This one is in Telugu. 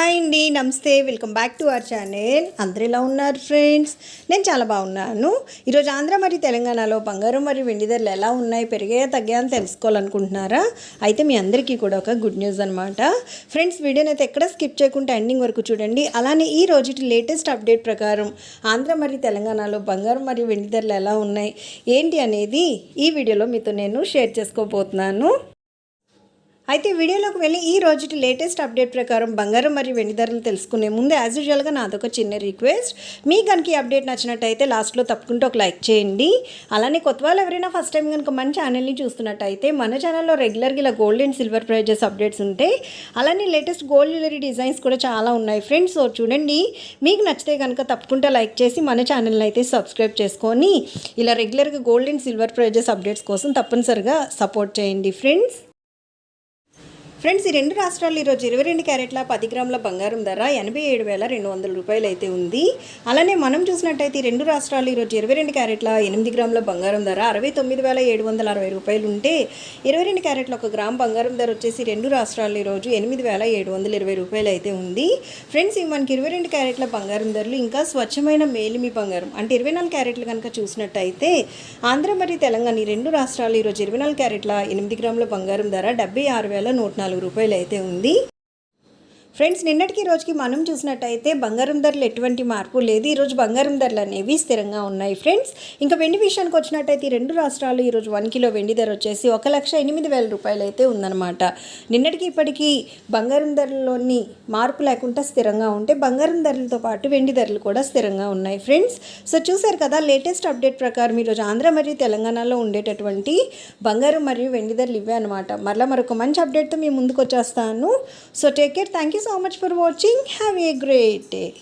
హాయ్ అండి నమస్తే welcome back to our channel. అందరు ఎలా ఉన్నారు ఫ్రెండ్స్? నేను చాలా బాగున్నాను. ఈరోజు ఆంధ్ర మరియు తెలంగాణలో బంగారం మరియు వెండి ధరలు ఎలా ఉన్నాయి పెరిగాయా తగ్గాయా అని తెలుసుకోవాలనుకుంటున్నారా? అయితే మీ అందరికీ కూడా ఒక గుడ్ న్యూస్ అనమాట ఫ్రెండ్స్ వీడియోని అయితే ఎక్కడ స్కిప్ చేయకుండా ఎండింగ్ వరకు చూడండి. అలానే ఈ రోజుటి లేటెస్ట్ అప్డేట్ ప్రకారం ఆంధ్ర మరియు తెలంగాణలో బంగారం మరియు వెండి ధరలు ఎలా ఉన్నాయి ఏంటి అనేది ఈ వీడియోలో మీతో నేను షేర్ చేసుకోబోతున్నాను. అయితే వీడియోలోకి వెళ్ళి ఈ రోజుటి లేటెస్ట్ అప్డేట్ ప్రకారం బంగారం మరియు వెండి ధరలు తెలుసుకునే ముందు యాజ్ యూజువల్గా నాదొక చిన్న రిక్వెస్ట్ మీ కనుక ఈ అప్డేట్ నచ్చినట్టయితే లాస్ట్లో తప్పకుండా ఒక లైక్ చేయండి. అలానే కొత్త వాళ్ళు ఎవరైనా ఫస్ట్ టైం కనుక మన ఛానల్ని చూస్తున్నట్టయితే మన ఛానల్లో రెగ్యులర్గా ఇలా gold and silver prices updates ఉంటాయి అలానే లేటెస్ట్ గోల్డ్ జ్యువెలరీ డిజైన్స్ కూడా చాలా ఉన్నాయి ఫ్రెండ్స్ సో చూడండి. మీకు నచ్చితే కనుక తప్పకుండా లైక్ చేసి మన ఛానల్ని అయితే సబ్స్క్రైబ్ చేసుకొని ఇలా రెగ్యులర్గా gold and silver prices updates కోసం తప్పనిసరిగా సపోర్ట్ చేయండి ఫ్రెండ్స్ ఫ్రెండ్స్ ఈ రెండు రాష్ట్రాలు ఈరోజు ఇరవై రెండు క్యారెట్ల పది గ్రాముల బంగారం ధర ఎనభై ఏడు వేల రెండు వందల రూపాయలు అయితే ఉంది. అలానే మనం చూసినట్టయితే ఈ రెండు రాష్ట్రాలు ఈరోజు ఇరవై రెండు క్యారెట్ల ఎనిమిది గ్రాముల బంగారం ధర అరవై తొమ్మిది వేల ఏడు వందల అరవై రూపాయలు ఉంటే ఇరవై రెండు క్యారెట్ల ఒక గ్రామ్ బంగారం ధర వచ్చేసి రెండు రాష్ట్రాలు ఈరోజు ఎనిమిది వేల ఏడు వందల ఇరవై రూపాయలు అయితే ఉంది. ఫ్రెండ్స్ ఇవి మనకి ఇరవై రెండు క్యారెట్ల బంగారం ధరలు ఇంకా స్వచ్ఛమైన మేలిమి బంగారం అంటే ఇరవై నాలుగు క్యారెట్లు కనుక చూసినట్టయితే ఆంధ్ర మరియు తెలంగాణ ఈ రెండు రాష్ట్రాలు ఈరోజు ఇరవై నాలుగు క్యారెట్ల ఎనిమిది గ్రాముల బంగారం ధర డెబ్బై ఆరు వేల నూట నాలుగు రూపాయలు అయితే ఉంది. ఫ్రెండ్స్ నిన్నటికి రోజుకి మనం చూసినట్టయితే బంగారం ధరలు ఎటువంటి మార్పు లేదు. ఈరోజు బంగారం ధరలు అనేవి స్థిరంగా ఉన్నాయి ఫ్రెండ్స్. ఇంకా వెండి విషయానికి వచ్చినట్టయితే ఈ రెండు రాష్ట్రాలు ఈరోజు వన్ కిలో వెండి ధర వచ్చేసి ఒక లక్ష ఎనిమిది వేల రూపాయలు అయితే ఉందన్నమాట. నిన్నటికి ఇప్పటికీ బంగారం ధరల్లోని మార్పు లేకుండా స్థిరంగా ఉంటే బంగారం ధరలతో పాటు వెండి ధరలు కూడా స్థిరంగా ఉన్నాయి ఫ్రెండ్స్. సో చూసారు కదా లేటెస్ట్ అప్డేట్ ప్రకారం ఈరోజు ఆంధ్ర మరియు తెలంగాణలో ఉండేటటువంటి బంగారం మరియు వెండి ధరలు ఇవే అనమాట మరలా మరొక మంచి అప్డేట్తో మీ ముందుకు వచ్చేస్తాను. So take care thank you so so much for watching. Have a great day.